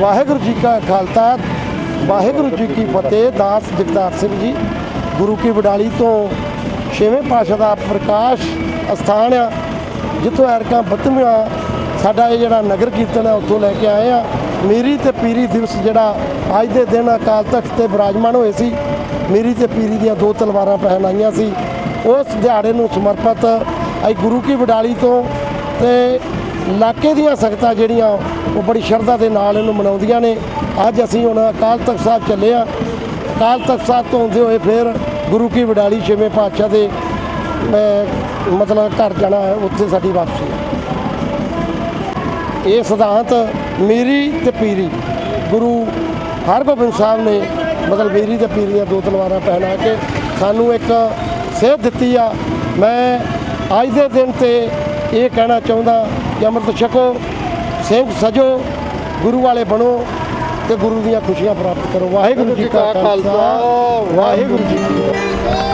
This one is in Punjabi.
ਵਾਹਿਗੁਰੂ ਜੀ ਕਾ ਖਾਲਸਾ, ਵਾਹਿਗੁਰੂ ਜੀ ਕੀ ਫਤਿਹ। ਦਾਸ ਜਗਤਾਰ ਸਿੰਘ ਜੀ, ਗੁਰੂ ਕੀ ਵਡਾਲੀ ਤੋਂ ਛੇਵੇਂ ਪਾਤਸ਼ਾਹ ਦਾ ਪ੍ਰਕਾਸ਼ ਅਸਥਾਨ ਆ, ਜਿੱਥੋਂ ਐਰਕਾਂ ਬਤਮੀਆਂ ਸਾਡਾ ਇਹ ਜਿਹੜਾ ਨਗਰ ਕੀਰਤਨ ਹੈ ਉੱਥੋਂ ਲੈ ਕੇ ਆਏ ਆ। ਮੇਰੀ ਤੇ ਪੀਰੀ ਦਿਵਸ ਜਿਹੜਾ ਅੱਜ ਦੇ ਦਿਨ ਅਕਾਲ ਤਖਤ ਤੇ ਬਿਰਾਜਮਾਨ ਹੋਏ ਸੀ, ਮੇਰੀ ਤੇ ਪੀਰੀ ਦੀਆਂ ਦੋ ਤਲਵਾਰਾਂ ਪਹਿਨਾਈਆਂ ਸੀ। ਉਸ ਦਿਹਾੜੇ ਨੂੰ ਸਮਰਪਿਤ ਅੱਜ ਗੁਰੂ ਕੀ ਵਡਾਲੀ ਤੋਂ ਤੇ ਇਲਾਕੇ ਦੀਆਂ ਸੰਗਤਾਂ ਜਿਹੜੀਆਂ ਉਹ ਬੜੀ ਸ਼ਰਧਾ ਦੇ ਨਾਲ ਇਹਨੂੰ ਮਨਾਉਂਦੀਆਂ ਨੇ। ਅੱਜ ਅਸੀਂ ਹੁਣ ਅਕਾਲ ਤਖਤ ਸਾਹਿਬ ਚੱਲੇ ਆ ਅਕਾਲ ਤਖਤ ਸਾਹਿਬ ਤੋਂ ਆਉਂਦੇ ਹੋਏ ਫਿਰ ਗੁਰੂ ਕੀ ਵਡਾਲੀ ਛੇਵੇਂ ਪਾਤਸ਼ਾਹ ਦੇ ਅਹ, ਮਤਲਬ ਘਰ ਜਾਣਾ ਹੈ ਉੱਥੇ ਸਾਡੀ ਵਾਪਸੀ ਹੈ। ਇਹ ਸਿਧਾਂਤ ਮੀਰੀ ਤੇ ਪੀਰੀ ਗੁਰੂ ਹਰਗੋਬਿੰਦ ਸਾਹਿਬ ਨੇ ਮਤਲਬ ਮੀਰੀ ਤੇ ਪੀਰੀ ਦੀਆਂ ਦੋ ਤਲਵਾਰਾਂ ਪਹਿਨਾ ਕੇ ਸਾਨੂੰ ਇੱਕ ਸੇਧ ਦਿੱਤੀ ਆ। ਮੈਂ ਅੱਜ ਦੇ ਦਿਨ ਤੇ ਇਹ ਕਹਿਣਾ ਚਾਹੁੰਦਾ ਕਿ ਅੰਮ੍ਰਿਤ ਛਕੋ ਸਿੰਘ ਸਜੋ ਗੁਰੂ ਵਾਲੇ ਬਣੋ ਤੇ ਗੁਰੂ ਦੀਆਂ ਖੁਸ਼ੀਆਂ ਪ੍ਰਾਪਤ ਕਰੋ। ਵਾਹਿਗੁਰੂ ਜੀ ਕਾ ਖਾਲਸਾ ਵਾਹਿਗੁਰੂ ਜੀ ਕੀ ਫਤਿਹ।